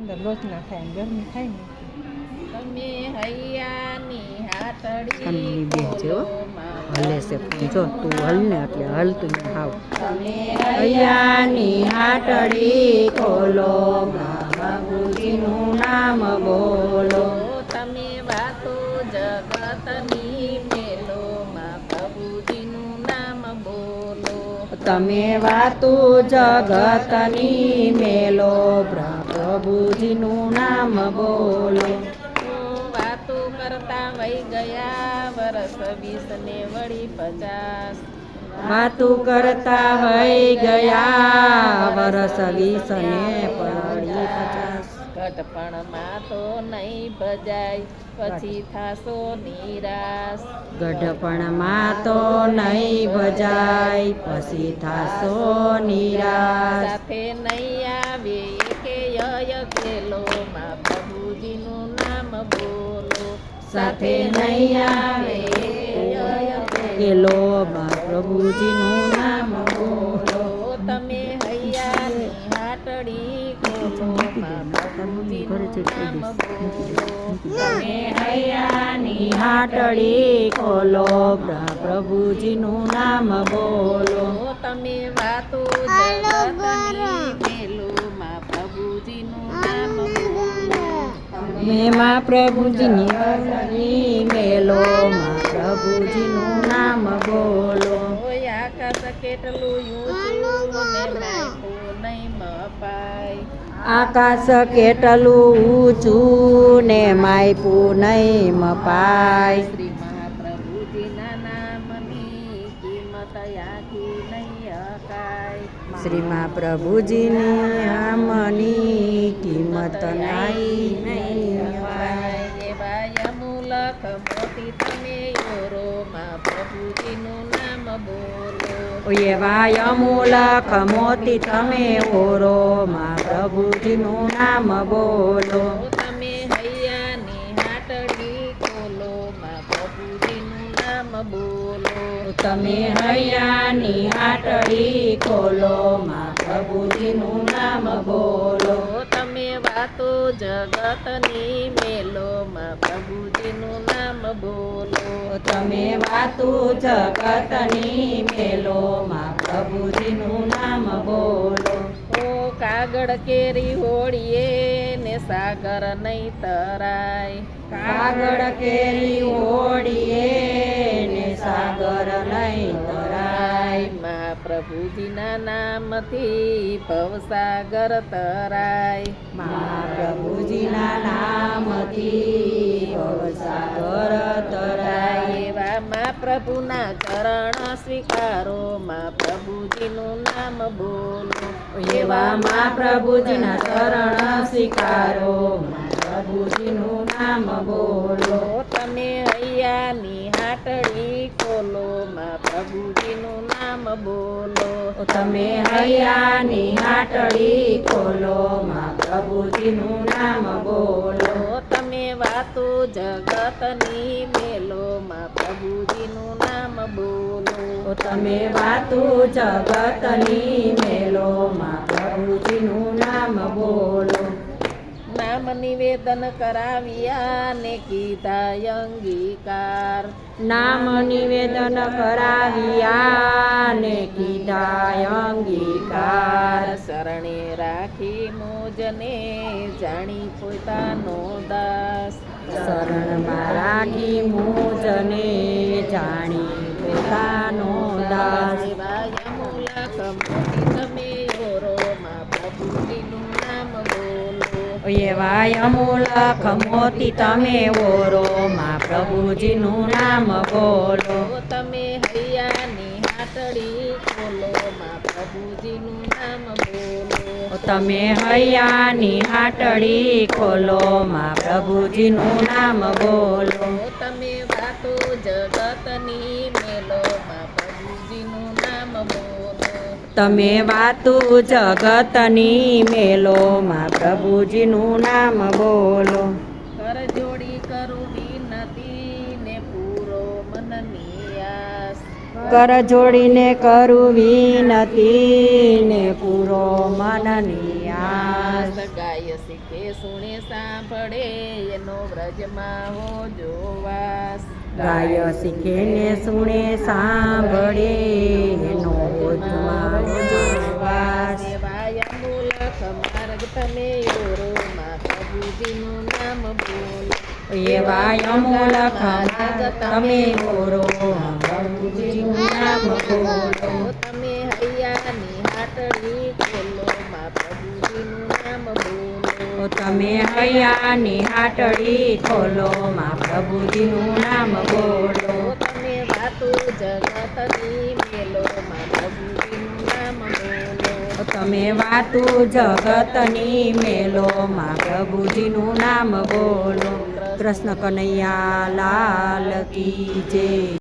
અંદર લોટ ના થાય ને ગરમી થાય ને. તમે હૈયાની હાથડી હો. ખોલો હલે છે જો તું હલ ને એટલે હાવ. તમે હૈયાની હાટડી ખોલો બાબુજીનું નામ બોલો. તમે વાતો જગતની મેલો માં પ્રભુજીનું નામ બોલો. તમે વાતો જગતની મેલો પ્રભુજીનું નામ બોલો. તો વાતો કરતા વહી ગયા વરસ વીસ ને વળી પચાસ. વાતો કરતા વહી ગયા વરસ વીસ ને વળી પચાસ ઘટપણમાં તો નહીં ભજાય પછી થાશો નિરાશ. ગઢપણમાં તો નહીં ભજાય પછી થાશો નિરાશ. સાથે નહીં આવે ખેલો માં પ્રભુજીનું નામ બોલો. સાથે નહીં આવે કેલો બા પ્રભુજીનું નામ બોલો. તમે હૈયાની હાટડી ખોલો. માં પ્રભુજીનું નામ બોલો. તમે હૈયાની હાટડી ખોલો. પ્ર- પ્રભુજીનું નામ બોલો. તમે વાતો જગતની મેમાં પ્રભુજીની અરજી મેલો માં પ્રભુજીનું નામ બોલો. આકાશ કેટલું આકાશ કેટલું ઊંચું ને માયપું નહીં મપાય. શ્રી મહાપ્રભુજીના નામની કિંમત આખી નહીં અકાય. શ્રીમાં પ્રભુજીની આમની કિંમત નહીં માં પ્રભુજીનું નામ બોલો એવા અમૂલક મોતી તમે ઓરો માં પ્રભુજીનું નામ બોલો તમે હૈયાની હાટડી ખોલો માં પ્રભુજીનું નામ બોલો તમે હૈયાની હાટડી ખોલો માં પ્રભુજીનું નામ બોલો તો વાતો જગતની મેલો માં પ્રભુજીનું નામ બોલો. તમે વાતો જગતની મેલો માં પ્રભુજીનું નામ બોલો. ઓ કાગળ કેરી હોળીએ ને સાગર નહીં તરાય. કાગળ કેરી ઓડીએ ને સાગર નહીં તરાય. મહાપ્રભુજીના નામથી ભવસાગર તરાય. મહાપ્રભુજીના નામથી ભવસાગર તરાય. એવા મા પ્રભુના ચરણ સ્વીકારો મા પ્રભુજીનું નામ બોલો. એવા મા પ્રભુજીના ચરણ સ્વીકારો મા પ્રભુજીનું નામ બોલો. તમે હૈયાની હાટડી ખોલો મા પ્રભુજીનું નામ બોલો. તમે હૈયાની હાટડી ખોલો માં પ્રભુજીનું નામ બોલો. તમે વાતો જગતની મેલો માં પ્રભુજીનું નામ બોલો. તમે વાતું જગતની નિવેદન કરાવ્યા ને કીધા અંગીકાર. નામ નિવેદન કરાવ્યા ને કીધા અંગીકાર. શરણે રાખી મોજને જાણી પોતાનો દાસ. શરણમાં રાખી મોજને જાણી પોતાનો દાસ. એવા યમુલક મોતી તમે ઓરો માં પ્રભુજીનું નામ એવા અમૂલક મોતી તમે ઓરો માં પ્રભુજીનું નામ બોલો. તમે હૈયાની હાટડી ખોલો માં પ્રભુજીનું નામ બોલો. તમે હૈયાની હાટડી ખોલો માં પ્રભુજીનું નામ બોલો. તમે વાતો જગતની મેલો તમે વાતું જગતની મેલો માં પ્રભુજીનું નામ બોલો. કર જોડી કરું વિનતી ને પૂરો મનની આસ. કર જોડીને કરું વિનતી ને પૂરો મનની આસ. ગાય શીખે સુણે સાંભળે એનો વ્રજમાં હો જોવાસ. ગાય શીખે ને સુણે સાંભળે તમે ઓરોમાં પ્રભુજીનું નામ બોલો એવા માર્ગ તમે બોરો પ્રભુજીનું નામ બોલો તમે હૈયાની હાટડી ખોલો માં પ્રભુજીનું નામ બોલો તમે હૈયાની હાટડી ખોલો માં પ્રભુજીનું નામ બોલો તમે વાતો જગતની મેલો તમે વાતું જગતની મેલો માં પ્રભુજીનું નામ બોલો. કૃષ્ણ કનૈયા લાલ કી જય.